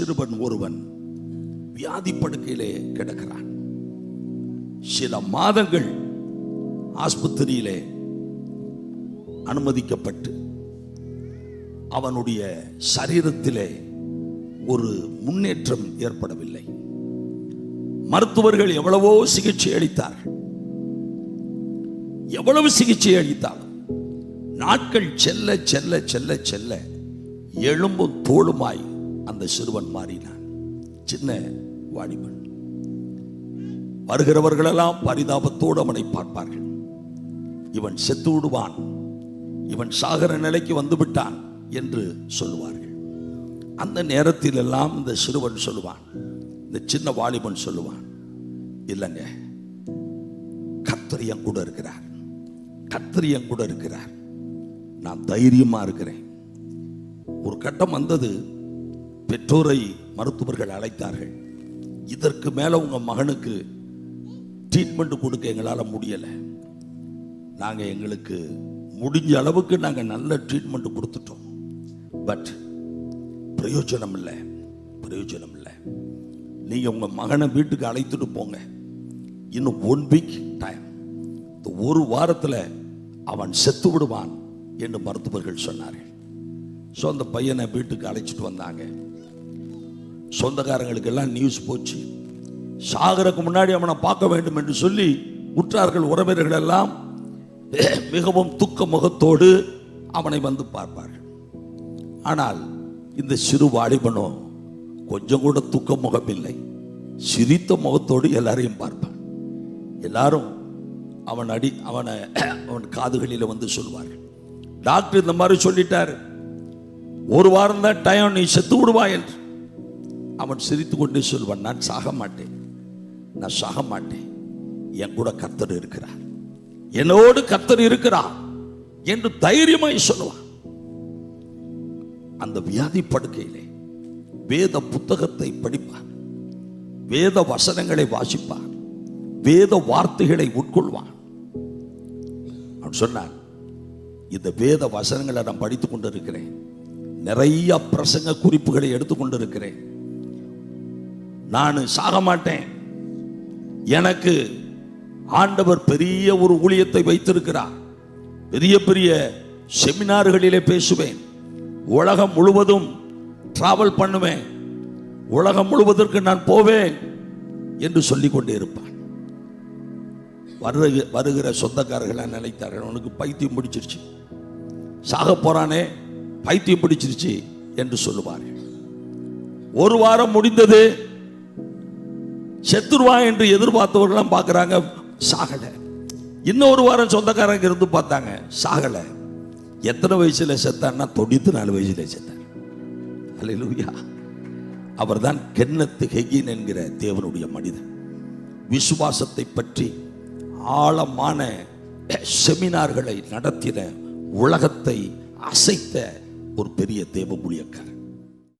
சிறுவன் ஒருவன் வியாதி படுக்கையிலே கிடக்கிறான். சில மாதங்கள் ஆஸ்பத்திரியிலே அனுமதிக்கப்பட்டு அவனுடைய சரீரத்திலே ஒரு முன்னேற்றம் ஏற்படவில்லை. மருத்துவர்கள் எவ்வளவோ சிகிச்சை அளித்தார்கள். எவ்வளவு சிகிச்சை அளித்தாலும் நாட்கள் செல்ல செல்ல செல்ல செல்ல எலும்பும் தோளுமாய் அந்த சிறுவன் மாறினான். சின்ன வாலிபன். வருகிறவர்களெல்லாம் பரிதாபத்தோடு அவனை பார்ப்பார்கள். இவன் செத்து விடுவான் இவன் சாகர நிலைக்கு வந்து விட்டான் என்று சொல்லுவார்கள். அந்த நேரத்தில் எல்லாம் இந்த சிறுவன் சொல்லுவான். இந்த சின்ன வாலிபன் சொல்லுவான் இல்லைங்க கர்த்தர் கூட இருக்கிறார். கர்த்தர் கூட இருக்கிறார். நான் தைரியமா இருக்கிறேன். ஒரு கட்டம் வந்தது பெற்றோரை மருத்துவர்கள் அழைத்தார்கள். இதற்கு மேலே உங்கள் மகனுக்கு ட்ரீட்மெண்ட் கொடுக்க எங்களால் முடியலை. நாங்கள் எங்களுக்கு முடிஞ்ச அளவுக்கு நாங்கள் நல்ல ட்ரீட்மெண்ட் கொடுத்துட்டோம். பட் பிரயோஜனம் இல்லை. பிரயோஜனம் இல்லை. நீங்கள் உங்கள் மகனை வீட்டுக்கு அழைத்துட்டு போங்க. இன்னும் ஒன் வீக் டைம் இந்த ஒரு வாரத்தில் அவன் செத்து விடுவான் என்று மருத்துவர்கள் சொன்னார்கள். ஸோ அந்த பையனை வீட்டுக்கு அழைச்சிட்டு வந்தாங்க. சொந்தக்காரங்களுக்கெல்லாம் நியூஸ் போச்சு. சாகருக்கு முன்னாடி அவனை பார்க்க வேண்டும் என்று சொல்லி உற்றார்கள் உறவினர்கள் எல்லாம் மிகவும் துக்க முகத்தோடு அவனை வந்து பார்ப்பார்கள். ஆனால் இந்த சிறு வாலிபனோ கொஞ்சம் கூட துக்க முகம் இல்லை சிரித்த முகத்தோடு எல்லாரையும் பார்ப்பான். எல்லாரும் அவன் அடி அவனை அவன் காதுகளில் வந்து சொல்வார்கள் டாக்டர் இந்த மாதிரி சொல்லிட்டார். ஒரு வாரம் தான் டைம் நீ செத்து விடுவாய் என்று. அவன் சிரித்து கொண்டே சொல்வான் நான் சாக மாட்டேன். நான் சாக மாட்டேன். என் கூட கர்த்தர் இருக்கிறார். என்னோடு கர்த்தர் இருக்கிறார். என்று தைரியமாய் சொல்லுவான். அந்த வியாதி படுக்கையிலே வேத புத்தகத்தை படிப்பான். வேத வசனங்களை வாசிப்பான். வேத வார்த்தைகளை உட்கொள்வான். அவன் சொன்னான் இந்த வேத வசனங்களை நான் படித்துக் கொண்டிருக்கிறேன். நிறைய பிரசங்க குறிப்புகளை எடுத்துக்கொண்டிருக்கிறேன் நான் சாக மாட்டேன். எனக்கு ஆண்டவர் பெரிய ஒரு ஊழியத்தை வைத்திருக்கிறார். பெரிய பெரிய செமினார்களிலே பேசுவேன். உலகம் முழுவதும் டிராவல் பண்ணுவேன். உலகம் முழுவதற்கு நான் போவேன் என்று சொல்லிக் கொண்டே இருப்பான். வருக வருகிற சொந்தக்காரர்களாக நினைத்தார்கள் உனக்கு பைத்தியம் பிடிச்சிருச்சு. சாக போறானே பைத்தியம் பிடிச்சிருச்சு என்று சொல்லுவார்கள். ஒரு வாரம் முடிந்தது செத்துருவா என்று எதிர்பார்த்தவர்கள்லாம் பார்க்குறாங்க. சாகல. இன்னும் ஒரு வாரம் சொந்தக்காரங்க இருந்து பார்த்தாங்க. சாகல. எத்தனை வயசுல செத்தான்னா தொண்ணூத்தி நாலு வயசுல செத்தார். அல்லேலூயா. அவர்தான் கென்னத்து ஹெகின் என்கிற தேவனுடைய மனிதன். விசுவாசத்தை பற்றி ஆழமான செமினார்களை நடத்தின உலகத்தை அசைத்த ஒரு பெரிய தேவ ஊழியக்காரர்